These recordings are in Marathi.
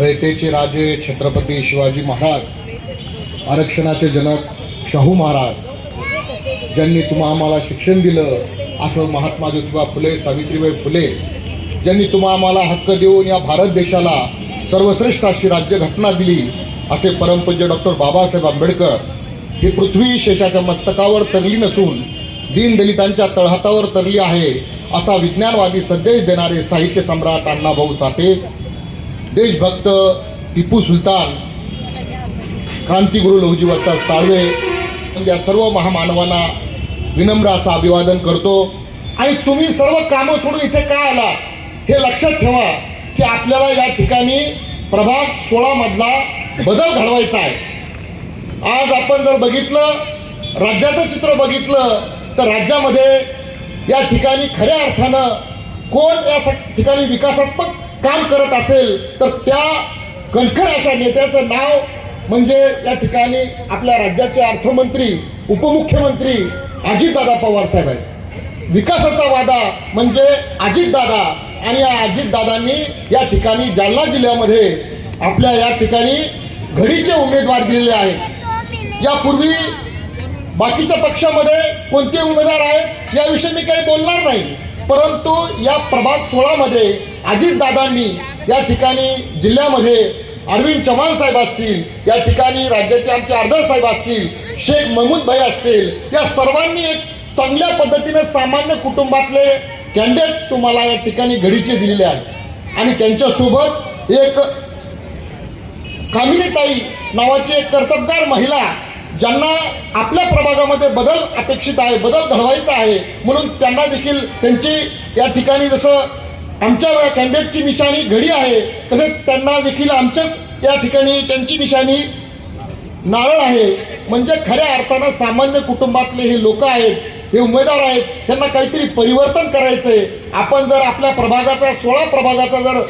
रयतेचे राजे छत्रपती शिवाजी महाराज आरक्षणाचे जनक शाहू महाराज ज्यांनी तुम्हा आम्हाला शिक्षण दिलं असं महात्मा ज्योतिबा फुले सावित्रीबाई फुले ज्यांनी तुम्हा आम्हाला हक्क देऊन या भारत देशाला सर्वश्रेष्ठ अशी राज्यघटना दिली असे परमपूज्य डॉक्टर बाबासाहेब आंबेडकर ही पृथ्वी शेषाच्या मस्तकावर तरली नसून दीन दलितांच्या तळहातावर तरली आहे असा विज्ञानवादी संदेश देणारे साहित्य सम्राट अण्णाभाऊ साठे देशभक्त टिपू सुलतान क्रांतिगुरु लहुजी वस्ताद साळवे या सर्व महामानवांना विनम्र असं अभिवादन करतो. आणि तुम्ही सर्व कामं सोडून इथे का आला? हे लक्षात ठेवा की आपल्याला या ठिकाणी प्रभाग सोळा मधला बदल घडवायचा आहे. आज आपण जर बघितलं राज्याचं चित्र बघितलं तर राज्यामध्ये या ठिकाणी खऱ्या अर्थानं कोण या ठिकाणी विकासात्मक काम करत असेल तर त्या कणखर अशा नेत्याचं नाव म्हणजे या ठिकाणी आपल्या राज्याचे अर्थमंत्री उपमुख्यमंत्री अजितदादा पवार साहेब आहेत. विकासाचा वादा म्हणजे अजितदादा आणि या अजितदादांनी या ठिकाणी जालना जिल्ह्यामध्ये आपल्या या ठिकाणी घडीचे उमेदवार दिलेले आहेत. यापूर्वी बाकीच्या पक्षामध्ये कोणते उमेदवार आहेत याविषयी मी काही बोलणार नाही परंतु या प्रभाग सोळामध्ये अजितदादांनी या ठिकाणी जिल्ह्यामध्ये अरविंद चव्हाण साहेब असतील या ठिकाणी राज्याचे आमचे आर्दर साहेब असतील शेख महमूद भाई असतील या सर्वांनी एक चांगल्या पद्धतीने सामान्य कुटुंबातले कॅन्डिडेट तुम्हाला या ठिकाणी घडीचे दिलेले आहेत. आणि त्यांच्यासोबत एक कामिनीताई नावाची एक कर्तबगार महिला ज्यांना आपल्या प्रभागामध्ये बदल अपेक्षित आहे बदल घडवायचा आहे म्हणून त्यांना देखील त्यांची या ठिकाणी जसं आमच्या कॅन्डिडेटची निशाणी घडी आहे तसेच त्यांना देखील आमच्याच या ठिकाणी त्यांची निशाणी नारळ आहे. म्हणजे खऱ्या अर्थानं सामान्य कुटुंबातले हे लोक आहेत हे उमेदवार आहेत त्यांना काहीतरी परिवर्तन करायचंय. आपण जर आपल्या प्रभागाचा सोळा प्रभागाचा जर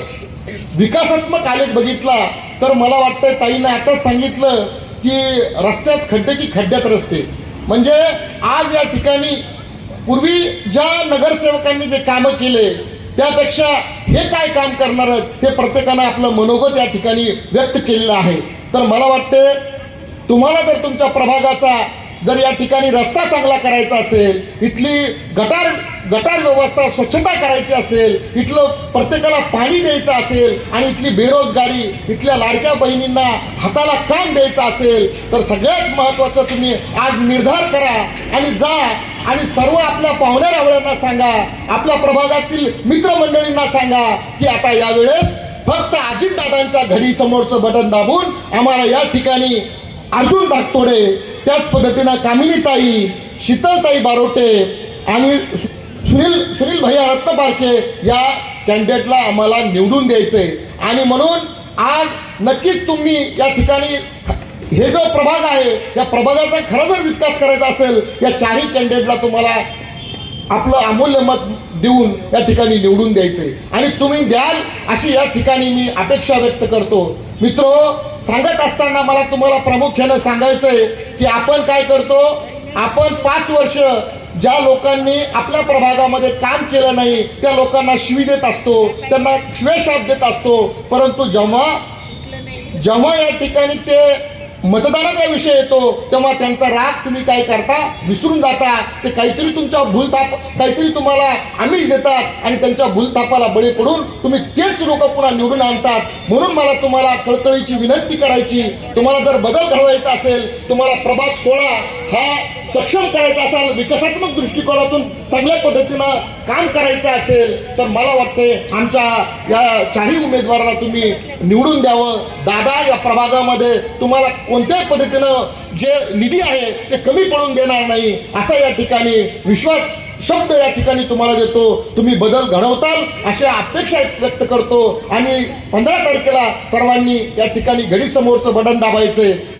विकासात्मक आलेख बघितला तर मला वाटतं ताईनं आताच सांगितलं की रस्त्यात खड्डे की खड्ड्यात रस्ते. म्हणजे आज या ठिकाणी पूर्वी ज्या नगरसेवकांनी जे कामं केले त्यापेक्षा हे काय काम करणार आहेत हे प्रत्येकानं आपलं मनोगत या ठिकाणी व्यक्त केलेलं आहे. तर मला वाटते तुम्हाला जर तुमच्या प्रभागाचा जर या ठिकाणी रस्ता चांगला करायचा असेल इथली गटार गटार व्यवस्था स्वच्छता करायची असेल इथलं प्रत्येकाला पाणी द्यायचं असेल आणि इथली बेरोजगारी इथल्या लाडक्या बहिणींना हाताला काम द्यायचं असेल तर सगळ्यात महत्त्वाचं तुम्ही आज निर्धार करा आणि जा आणि सर्व आपल्या पाहुण्या रावळ्यांना सांगा आपल्या प्रभागातील मित्रमंडळींना सांगा की आता यावेळेस फक्त अजितदादांच्या घडी समोरचं बटन दाबून आम्हाला या ठिकाणी अर्जुन भागतोडे त्याच पद्धतीनं कामिनीताई शीतलताई बारोटे आणि सुनील सुनील भैया रत्नपारखे या कॅन्डिडेटला आम्हाला निवडून द्यायचंय आणि म्हणून आज नक्कीच तुम्ही या ठिकाणी हे जो प्रभाग आहे या प्रभागाचा खरा जर विकास करायचा असेल या चारही कॅन्डिडेटला तुम्हाला आपलं अमूल्य मत देऊन या ठिकाणी निवडून द्यायचे. आणि तुम्ही द्याल अशी या ठिकाणी मी अपेक्षा व्यक्त करतो. मित्र सांगत असताना मला तुम्हाला प्रामुख्यानं सांगायचंय की आपण काय करतो आपण पाच वर्ष ज्या लोकांनी आपल्या प्रभागामध्ये काम केलं नाही त्या लोकांना शिवी देत असतो त्यांना श्वेशाप देत असतो. परंतु जेव्हा जेव्हा या ठिकाणी ते मतदानाचा विषय येतो तेव्हा त्यांचा राग तुम्ही काय करता? विसरून जाता. ते काहीतरी तुमच्या भूलताप काहीतरी तुम्हाला आमिष देतात आणि त्यांच्या भूलतापाला बळी पडून तुम्ही तेच लोक पुन्हा निवडून आणतात. म्हणून मला तुम्हाला कळकळीची विनंती करायची. तुम्हाला जर बदल घडवायचा असेल तुम्हाला प्रभाग सोळा हा सक्षम करायचा असेल विकासात्मक दृष्टिकोनातून चांगल्या पद्धतीनं काम करायचं असेल तर मला वाटते आमच्या या चारही उमेदवाराला तुम्ही निवडून द्यावं. दादा या प्रभागामध्ये तुम्हाला कोणत्याही पद्धतीनं जे निधी आहे ते कमी पडून देणार नाही असा या ठिकाणी विश्वास शब्द या ठिकाणी तुम्हाला देतो. तुम्ही बदल घडवताल अशा अपेक्षा व्यक्त करतो. आणि पंधरा तारखेला सर्वांनी या ठिकाणी घडीसमोरचं बटन दाबायचं